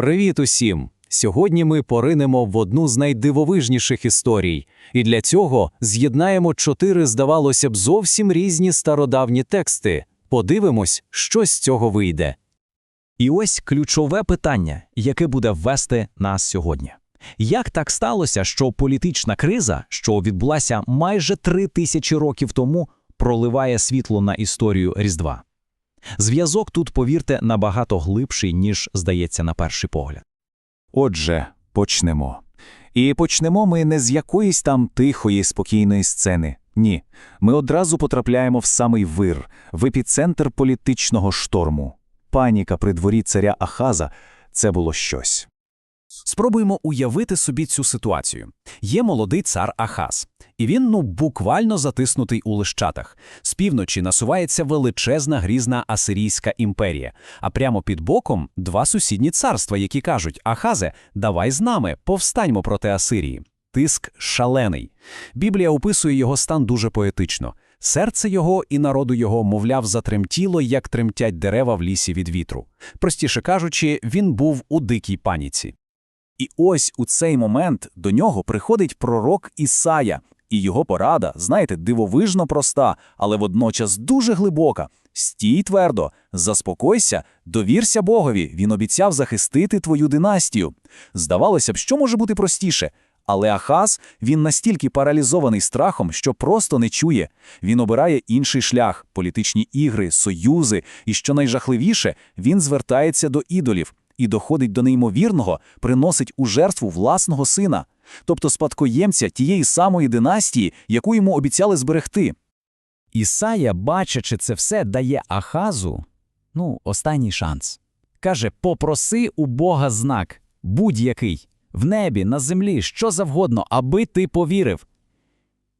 Привіт усім! Сьогодні ми поринемо в одну з найдивовижніших історій, і для цього з'єднаємо чотири, здавалося б, зовсім різні стародавні тексти. Подивимось, що з цього вийде. І ось ключове питання, яке буде ввести нас сьогодні. Як так сталося, що політична криза, що відбулася майже три тисячі років тому, проливає світло на історію Різдва? Зв'язок тут, повірте, набагато глибший, ніж здається на перший погляд. Отже, почнемо. І почнемо ми не з якоїсь там тихої, спокійної сцени. Ні, ми одразу потрапляємо в самий вир, в епіцентр політичного шторму. Паніка при дворі царя Ахаза – це було щось. Спробуємо уявити собі цю ситуацію. Є молодий цар Ахаз, і він ну буквально затиснутий у лищатах. З півночі насувається величезна грізна Асирійська імперія, а прямо під боком два сусідні царства, які кажуть: Ахазе, давай з нами, повстаньмо проти Асирії. Тиск шалений. Біблія описує його стан дуже поетично. Серце його і народу його, мовляв, затремтіло, як тремтять дерева в лісі від вітру. Простіше кажучи, він був у дикій паніці. І ось у цей момент до нього приходить пророк Ісая, і його порада, знаєте, дивовижно проста, але водночас дуже глибока. Стій твердо, заспокойся, довірся Богові, він обіцяв захистити твою династію. Здавалося б, що може бути простіше? Але Ахаз, він настільки паралізований страхом, що просто не чує. Він обирає інший шлях, політичні ігри, союзи, і що найжахливіше, він звертається до ідолів і доходить до неймовірного, приносить у жертву власного сина, тобто спадкоємця тієї самої династії, яку йому обіцяли зберегти. Ісая, бачачи це все, дає Ахазу ну, останній шанс. Каже: попроси у Бога знак, будь-який, в небі, на землі, що завгодно, аби ти повірив.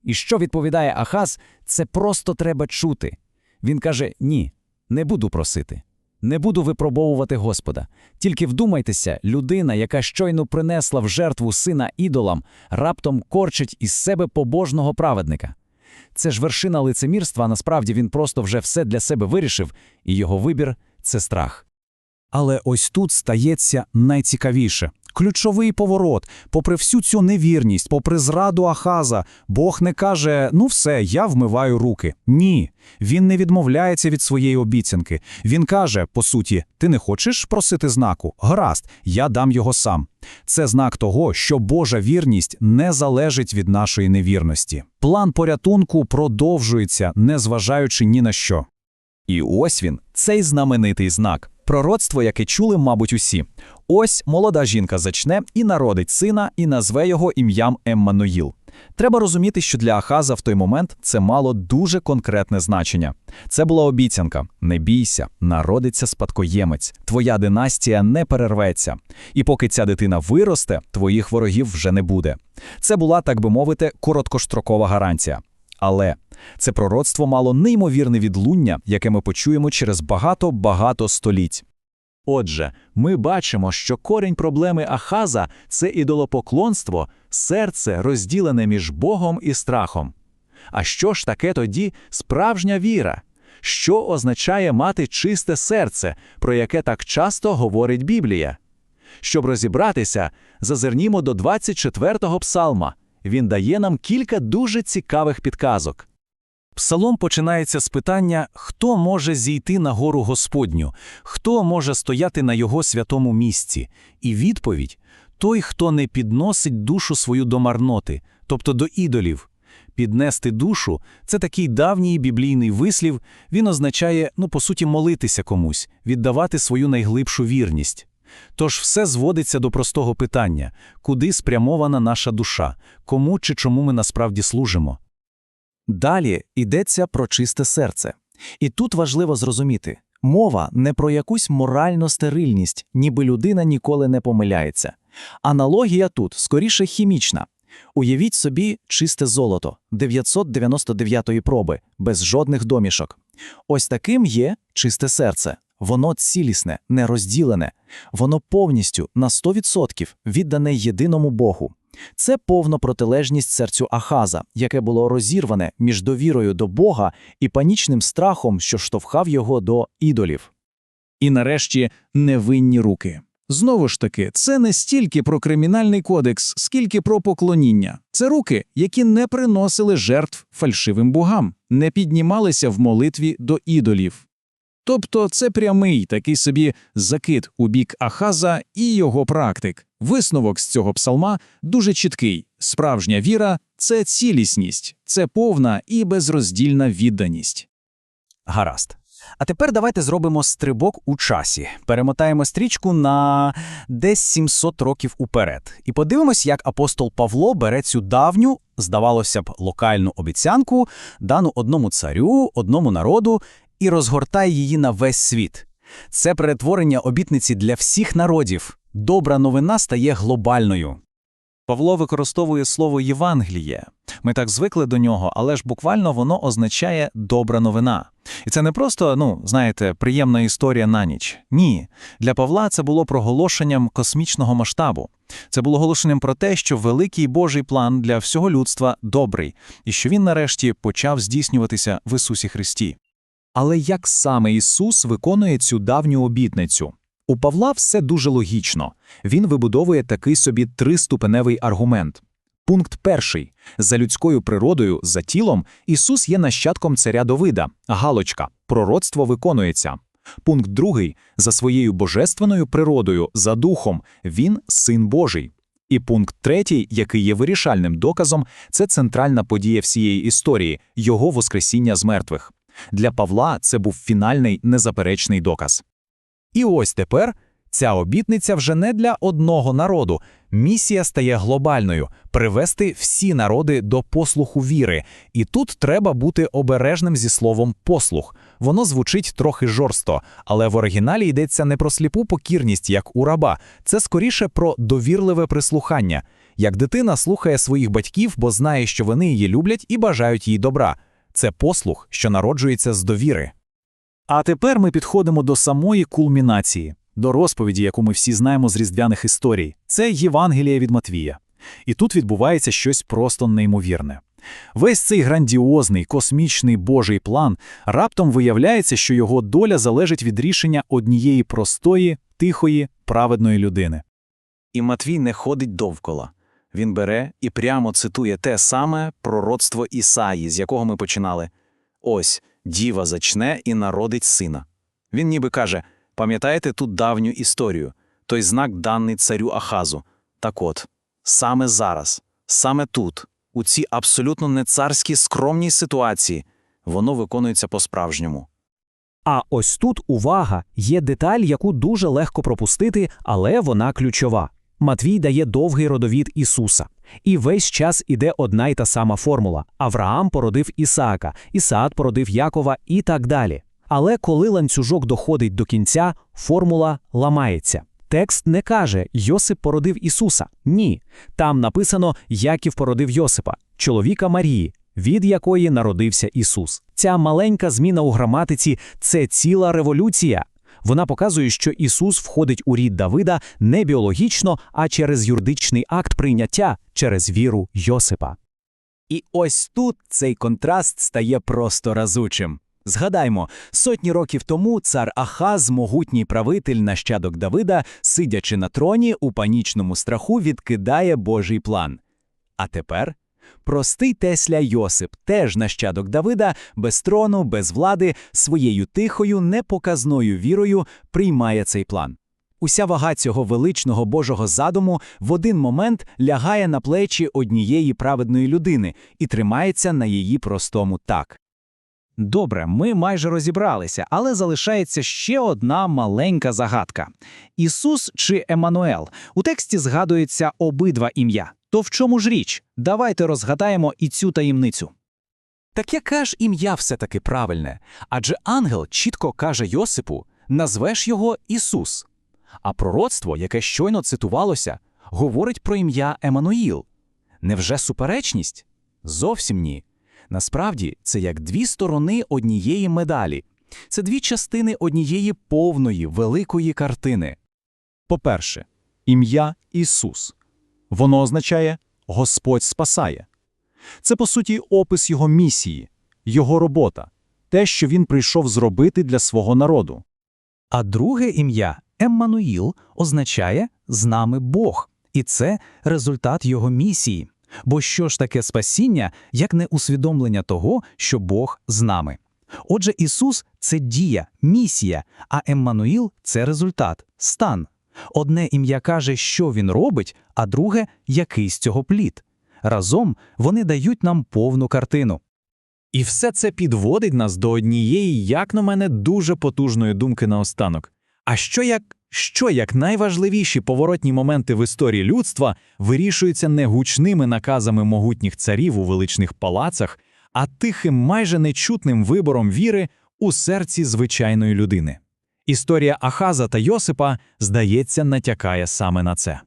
І що відповідає Ахаз, це просто треба чути. Він каже: Ні, не буду просити, не буду випробовувати Господа. Тільки вдумайтеся, людина, яка щойно принесла в жертву сина ідолам, раптом корчить із себе побожного праведника. Це ж вершина лицемірства, насправді він просто вже все для себе вирішив, і його вибір це страх. Але ось тут стається найцікавіше. Ключовий поворот, попри всю цю невірність, попри зраду Ахаза, Бог не каже: ну все, я вмиваю руки. Ні, він не відмовляється від своєї обіцянки. Він каже: по суті, ти не хочеш просити знаку? Гаразд, я дам його сам. Це знак того, що Божа вірність не залежить від нашої невірності. План порятунку продовжується, незважаючи ні на що. І ось він, цей знаменитий знак. Пророцтво, яке чули, мабуть, усі. Ось молода жінка зачне і народить сина, і назве його ім'ям Еммануїл. Треба розуміти, що для Ахаза в той момент це мало дуже конкретне значення. Це була обіцянка: не бійся, народиться спадкоємець, твоя династія не перерветься. І поки ця дитина виросте, твоїх ворогів вже не буде. Це була, так би мовити, короткострокова гарантія. Але це пророцтво мало неймовірне відлуння, яке ми почуємо через багато-багато століть. Отже, ми бачимо, що корінь проблеми Ахаза це ідолопоклонство, серце розділене між Богом і страхом. А що ж таке тоді справжня віра? Що означає мати чисте серце, про яке так часто говорить Біблія? Щоб розібратися, зазирнімо до 24-го псалма. Він дає нам кілька дуже цікавих підказок. Псалом починається з питання, хто може зійти на гору Господню, хто може стояти на його святому місці. І відповідь той, хто не підносить душу свою до марноти, тобто до ідолів. Піднести душу це такий давній біблійний вислів, він означає, ну, по суті, молитися комусь, віддавати свою найглибшу вірність. Тож все зводиться до простого питання куди спрямована наша душа, кому чи чому ми насправді служимо. Далі йдеться про чисте серце. І тут важливо зрозуміти, мова не про якусь моральну стерильність, ніби людина ніколи не помиляється. Аналогія тут скоріше хімічна. Уявіть собі чисте золото 999-ї проби, без жодних домішок. Ось таким є чисте серце. Воно цілісне, нерозділене, воно повністю на 100% віддане єдиному Богу. Це повна протилежність серцю Ахаза, яке було розірване між довірою до Бога і панічним страхом, що штовхав його до ідолів. І нарешті невинні руки. Знову ж таки, це не стільки про кримінальний кодекс, скільки про поклоніння. Це руки, які не приносили жертв фальшивим богам, не піднімалися в молитві до ідолів. Тобто це прямий такий собі закид у бік Ахаза і його практик. Висновок з цього псалма дуже чіткий. Справжня віра – це цілісність, це повна і безроздільна відданість. Гаразд. А тепер давайте зробимо стрибок у часі. Перемотаємо стрічку на десь 700 років уперед. І подивимось, як апостол Павло бере цю давню, здавалося б, локальну обіцянку, дану одному царю, одному народу, і розгортає її на весь світ. Це перетворення обітниці для всіх народів. Добра новина стає глобальною. Павло використовує слово Євангеліє. Ми так звикли до нього, але ж буквально воно означає добра новина. І це не просто, ну, знаєте, приємна історія на ніч. Ні. Для Павла це було проголошенням космічного масштабу. Це було оголошенням про те, що великий Божий план для всього людства добрий, і що він нарешті почав здійснюватися в Ісусі Христі. Але як саме Ісус виконує цю давню обітницю? У Павла все дуже логічно. Він вибудовує такий собі триступеневий аргумент. Пункт перший. За людською природою, за тілом, Ісус є нащадком царя Давида. Галочка. Пророцтво виконується. Пункт другий. За своєю божественною природою, за духом, він син Божий. І пункт третій, який є вирішальним доказом, це центральна подія всієї історії його воскресіння з мертвих. Для Павла це був фінальний незаперечний доказ. І ось тепер ця обітниця вже не для одного народу. Місія стає глобальною привести всі народи до послуху віри. І тут треба бути обережним зі словом послух. Воно звучить трохи жорсто, але в оригіналі йдеться не про сліпу покірність, як у раба, це скоріше про довірливе прислухання. Як дитина слухає своїх батьків, бо знає, що вони її люблять і бажають їй добра. Це послух, що народжується з довіри. А тепер ми підходимо до самої кульмінації, до розповіді, яку ми всі знаємо з різдвяних історій. Це Євангелія від Матвія. І тут відбувається щось просто неймовірне. Весь цей грандіозний космічний Божий план раптом виявляється, що його доля залежить від рішення однієї простої, тихої, праведної людини. І Матвій не ходить довкола. Він бере і прямо цитує те саме пророцтво Ісаї, з якого ми починали. Ось, діва зачне і народить сина. Він ніби каже, пам'ятаєте ту давню історію, той знак даний царю Ахазу. Так от, саме зараз, саме тут, у цій абсолютно не царській скромній ситуації, воно виконується по-справжньому. А ось тут увага, є деталь, яку дуже легко пропустити, але вона ключова. Матвій дає довгий родовід Ісуса. І весь час іде одна й та сама формула. Авраам породив Ісаака, Ісаак породив Якова і так далі. Але коли ланцюжок доходить до кінця, формула ламається. Текст не каже Йосип породив Ісуса. Ні. Там написано Яків породив Йосипа, чоловіка Марії, від якої народився Ісус. Ця маленька зміна у граматиці це ціла революція. Вона показує, що Ісус входить у рід Давида не біологічно, а через юридичний акт прийняття, через віру Йосипа. І ось тут цей контраст стає просто разучим. Згадаймо, сотні років тому цар Ахаз, могутній правитель нащадок Давида, сидячи на троні, у панічному страху відкидає Божий план. А тепер простий Тесля Йосип, теж нащадок Давида, без трону, без влади, своєю тихою, непоказною вірою приймає цей план. Уся вага цього величного Божого задуму в один момент лягає на плечі однієї праведної людини і тримається на її простому так. Добре, ми майже розібралися, але залишається ще одна маленька загадка: Ісус чи Еммануел? У тексті згадується обидва ім'я. То в чому ж річ? Давайте розгадаємо і цю таємницю. Так яке ж ім'я все-таки правильне? Адже ангел чітко каже Йосипу: назвеш його Ісус. А пророцтво, яке щойно цитувалося, говорить про ім'я Еммануїл. Невже суперечність? Зовсім ні. Насправді, це як дві сторони однієї медалі. Це дві частини однієї повної великої картини. По-перше, ім'я Ісус. Воно означає Господь спасає. Це, по суті, опис Його місії, Його робота, те, що Він прийшов зробити для свого народу. А друге ім'я Еммануїл означає «з нами Бог», і це результат його місії. Бо що ж таке спасіння, як не усвідомлення того, що Бог з нами? Отже, Ісус це дія, місія, а Еммануїл це результат, стан. Одне ім'я каже, що він робить, а друге який з цього плід. Разом вони дають нам повну картину. І все це підводить нас до однієї, як на мене, дуже потужної думки наостанок. А що як, що як найважливіші поворотні моменти в історії людства вирішуються не гучними наказами могутніх царів у величних палацах, а тихим, майже нечутним вибором віри у серці звичайної людини? Історія Ахаза та Йосипа, здається, натякає саме на це.